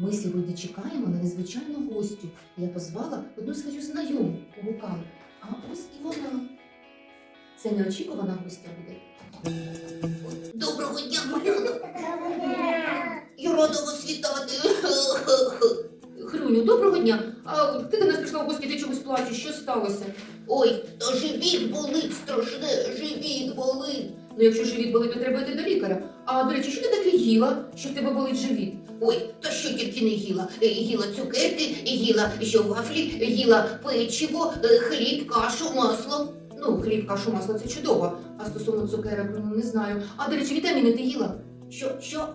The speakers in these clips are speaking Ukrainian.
Ми сьогодні чекаємо на незвичайну гостю. Я позвала одну свою знайому гукала. А ось і вона. Це неочікувана гостя буде. Доброго дня, малята! Я рада вас вітати. Хрюню, доброго дня. А ти до нас прийшла в гості, ти чогось плачеш? Що сталося? Ой, та живіт болить страшне, живіт болить. Ну, якщо живіт болить, то треба йти до лікаря. А до речі, що ти таке їла, що в тебе болить живіт? Ой, та що тільки не їла. Е, Їла цукерки, їла що вафлі, їла печиво, е, хліб, кашу, масло. Ну, хліб, кашу, масло це чудово. А стосовно цукерок, ну не знаю. А до речі, вітаміни ти їла? Що, що?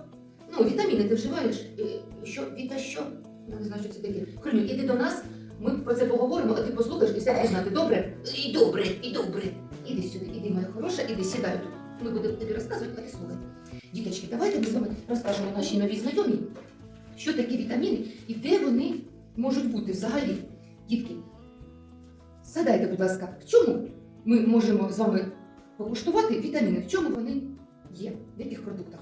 Ну, вітаміни ти вживаєш? Е, Що, віта що? Я не знаю, що це таке. Хрюню, іди до нас, ми про це поговоримо, а ти послухаєш і все знати. Добре? І добре, і добре. Іди сюди, іди, моя хороша, іди сідай тут. Ми будемо тобі розказувати, а ти слухай. Діточки, давайте ми з вами розкажемо нашій новій знайомій, що таке вітаміни і де вони можуть бути взагалі. Дітки, згадайте, будь ласка, в чому ми можемо з вами покуштувати вітаміни, в чому вони є, в яких продуктах?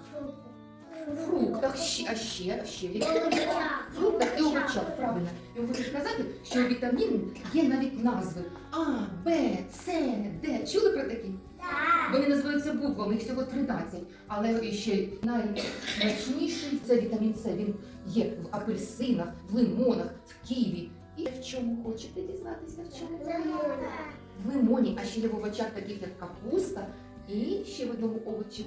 Фруктах, ще, а ще, а ще в фруктах і овочах, правильно. Я хочу сказати, що у вітамінів є навіть назви А, Б, С, Д. Чули про такі? Вони називаються буквами, їх всього 13. Але ще найсмачніший це вітамін С. Він є в апельсинах, в лимонах, в ківі. І в чому хочете дізнатися? В чому? В лимоні, а ще є в овочах таких як капуста і ще в одному овочі.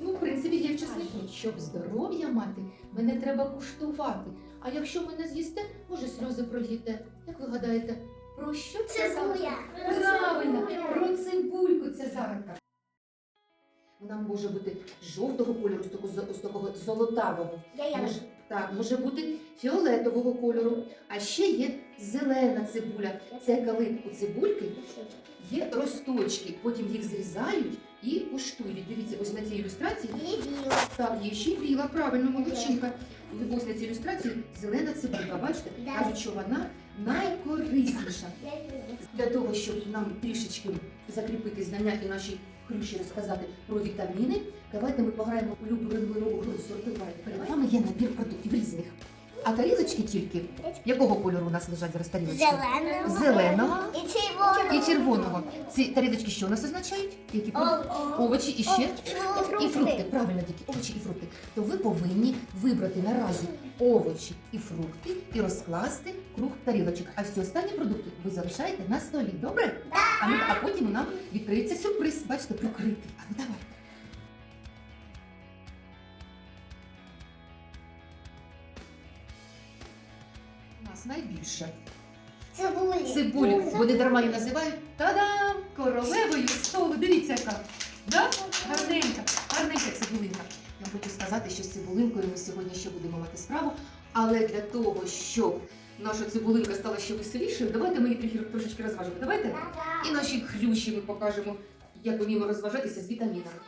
Ну, в принципі, є в чеснику. Щоб здоров'я мати, мене треба куштувати. А якщо мене з'їсте, може сльози проліте. Як ви гадаєте, про що це загадка? Правильно, про цибульку це загадка. Вона може бути жовтого кольору, з такого, з такого золотавого. Може, так, може бути фіолетового кольору. А ще є зелена цибуля. Це коли у цибульки є росточки, потім їх зрізають і куштують. Дивіться, ось на цій ілюстрації. Так, є ще біла, правильно, молодчинка. Ось на цій ілюстрації зелена цибулька. Бачите? Кажуть, що вона найкорисніша. Для того, щоб нам трішечки закріпити знання і наші ключі розказати про вітаміни, давайте ми пограємо улюблену гру сортувати. Перед вами є набір продуктів різних. А тарілочки тільки якого кольору у нас лежать зараз тарілочки? Зеленого. Зеленого І червоного. і червоного. Ці тарілочки що у нас означають? Які продукти? Овочі і ще і фрукти. Правильно, діти, овочі і фрукти. То ви повинні вибрати наразі овочі і фрукти і розкласти круг тарілочок. А всі останні продукти ви залишаєте на столі. Добре? А, ми, а потім нам відкриється сюрприз. Бачите, прикритий. А ну давай. Нас найбільше Цибулі. цибулю. Вони дарма її називають та-дам! Королевою столу. Дивіться, яка. Да? Гарненька, гарненька цибулинка. Я хочу сказати, що з цибулинкою ми сьогодні ще будемо мати справу. Але для того, щоб наша цибулинка стала ще веселішою, давайте ми її трохи трошечки розважимо. Давайте і наші хрющі ми покажемо, як вміємо розважатися з вітамінами.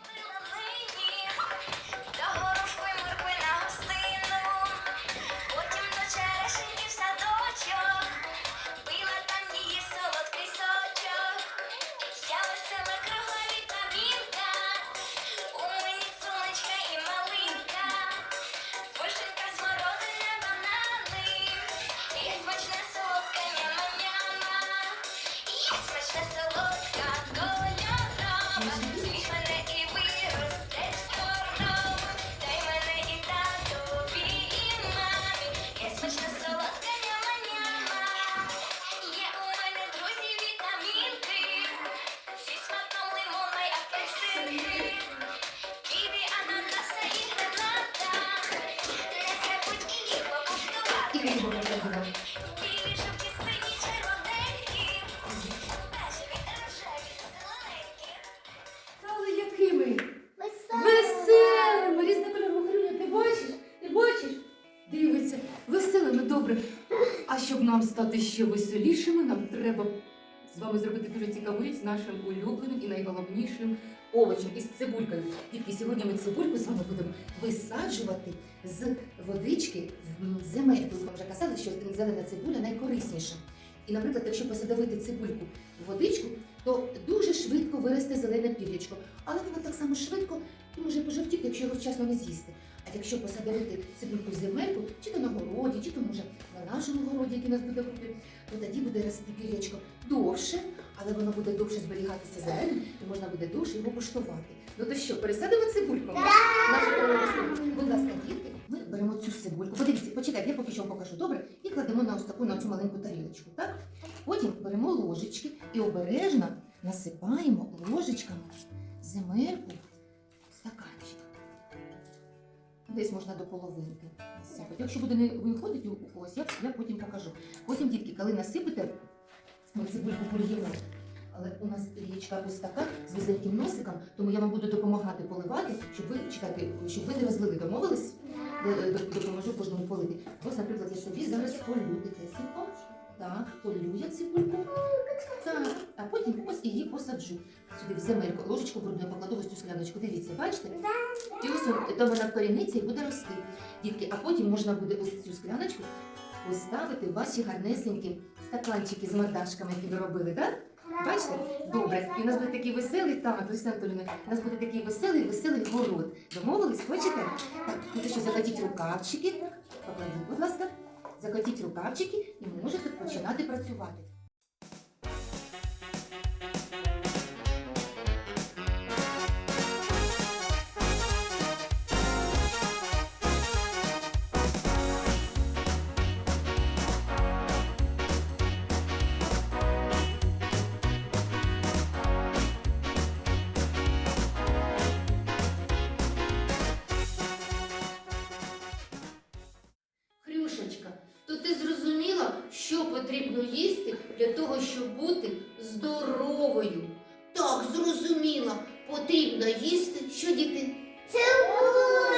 Нам стати ще веселішими, нам треба з вами зробити дуже цікаву річ з нашим улюбленим і найголовнішим овочем із цибулькою. Тільки сьогодні ми цибульку з вами будемо висаджувати з водички в земельку. Ми вже казали, що зелена цибуля найкорисніша. І, наприклад, якщо посадовити цибульку в водичку, то дуже швидко виросте зелене пір'ячко. Але воно так само швидко і може пожовтіти, якщо його вчасно не з'їсти. А якщо посадити цибульку в земельку, чи то на городі, чи то може на нашому городі, який нас буде купити, то тоді буде рости пірячко довше, але воно буде довше зберігатися зеленим і можна буде довше його куштувати. Ну то що, пересадимо цибульку? Будь ласка, дітки, ми беремо цю цибульку. Подивіться, почекайте, я поки що вам покажу добре, кладемо на ось таку на цю маленьку тарілочку. Так? Потім беремо ложечки і обережно насипаємо ложечками земельку в стаканчик. Десь можна до половинки насипати. Якщо буде не виходити у когось, я, я потім покажу. Потім, дітки, коли насипите, ми цибульку польємо. Але у нас річка ось така з вузеньким носиком, тому я вам буду допомагати поливати, щоб ви чекайте, щоб ви не розлили. Домовились? Е, доп- Допоможу кожному полити. Ось, наприклад, я собі зараз полю тихесенько. Так, полю я цибульку. Так, а потім ось її посаджу. Сюди в земельку, ложечку брудну я покладу ось цю скляночку. Дивіться, бачите? І ось то вона вкоріниться і буде рости. Дітки, а потім можна буде ось цю скляночку поставити в ваші гарнесенькі стаканчики з мордашками, які ви робили, так? Бачите? Добре. І у нас буде такий веселий, так, Лариса Анатолійовна, у нас буде такий веселий, веселий город. Домовились? Хочете? Так, тут ще закатіть рукавчики. Покладіть, будь ласка. Закатіть рукавчики і можете починати працювати. Щоб бути здоровою? Так, зрозуміла. Потрібно їсти, що діти? Це різні